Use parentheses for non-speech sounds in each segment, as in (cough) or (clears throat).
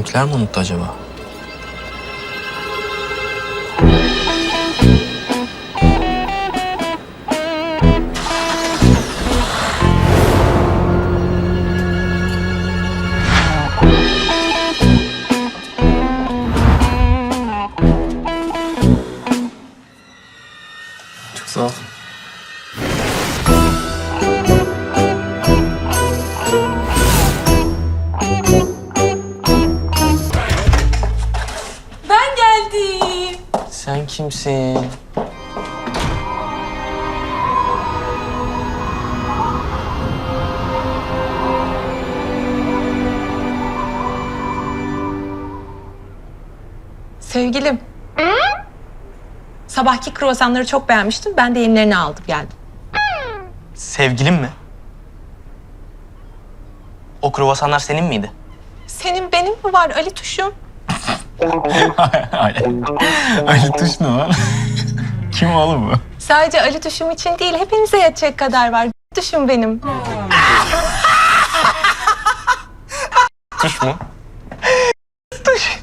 Bizimkiler mi unuttu acaba? Kimsin? Sevgilim. Sabahki kruvasanları çok beğenmiştim. Ben de yenilerini aldım geldim. Sevgilin mi? O kruvasanlar senin miydi? Senin benim mi var Ali Tuş'um? Ali Tuş ne lan? (laughs) Kim oğlum bu? Sadece Ali Tuş'um için değil, hepinize yetecek kadar var. Tuş'um benim. Tuş mu? Tuş.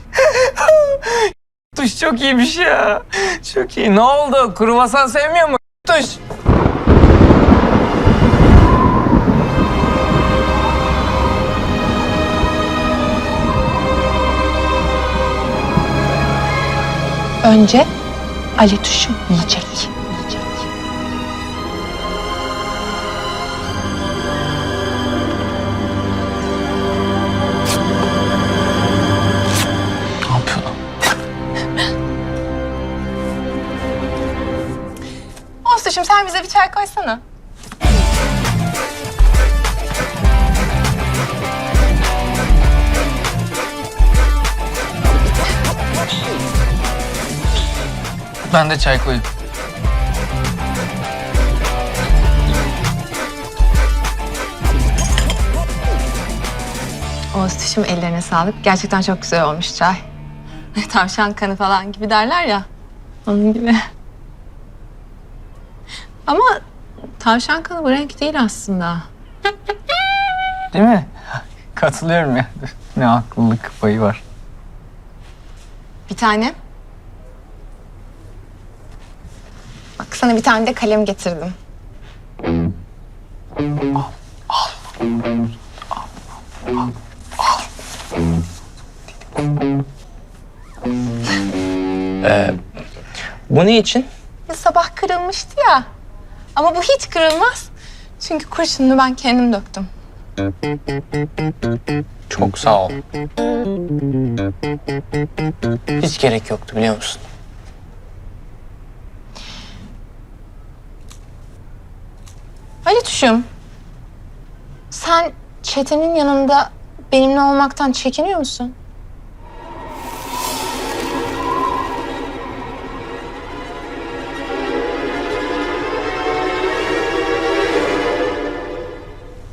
(laughs) Tuş çok iyiymiş ya. Çok iyi. Ne oldu? Kruvasan sevmiyor mu? Tuş. Önce Ali Tuş'um yiyecek. yiyecek. Ne yapıyor lan? Sen bize bir çay koysana. Ben de çay koyayım. Oğuz Tuş'um ellerine sağlık. Gerçekten çok güzel olmuş çay. Tavşan kanı falan gibi derler ya. Onun gibi. Ama tavşan kanı bu renk değil aslında. Değil mi? Katılıyorum ya. Ne haklılık payı var. Bir tane. Sana bir tane de kalem getirdim. Bu ne için? Ya sabah kırılmıştı ya. Ama bu hiç kırılmaz. Çünkü kurşununu ben kendim döktüm. Çok sağ ol. Hiç gerek yoktu biliyor musun? Tuş'um. Sen çetenin yanında benimle olmaktan çekiniyor musun?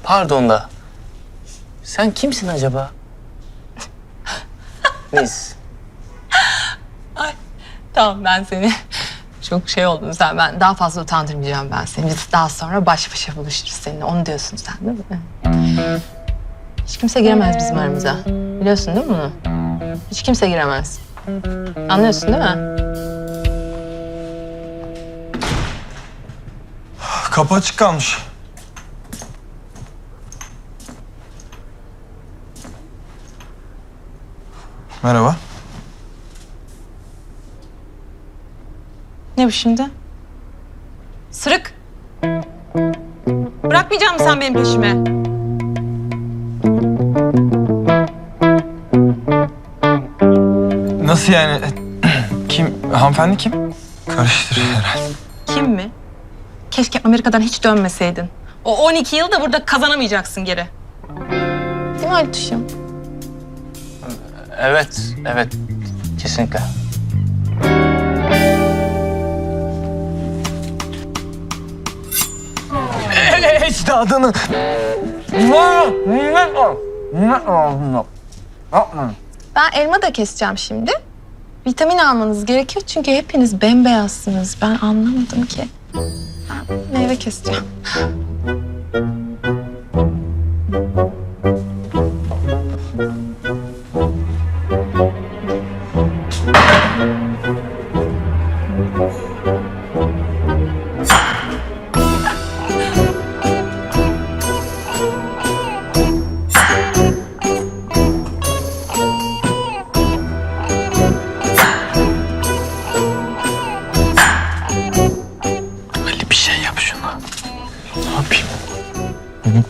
Pardon da. Sen kimsin acaba? (laughs) Biz. Tamam ben seni çok şey oldun sen. Ben daha fazla utandırmayacağım ben seni. Biz daha sonra baş başa buluşuruz seninle. Onu diyorsun sen değil mi? Hiç kimse giremez bizim aramıza. Biliyorsun değil mi bunu? Hiç kimse giremez. Anlıyorsun değil mi? Kapı açık kalmış. Merhaba. Ne bu şimdi? Sırık. Bırakmayacak mısın sen benim peşime? Nasıl yani? (clears throat) Kim? Hanımefendi kim? Karıştırıyor herhalde. Kim mi? Keşke Amerika'dan hiç dönmeseydin. O 12 yıl da burada kazanamayacaksın geri. Değil mi Ali Tuş'um? Evet, evet. Kesinlikle. ecdadını... Ben elma da keseceğim şimdi. Vitamin almanız gerekiyor çünkü hepiniz bembeyazsınız. Ben anlamadım ki. Ben meyve keseceğim.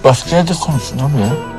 Başka yerde konuşsun abi ya.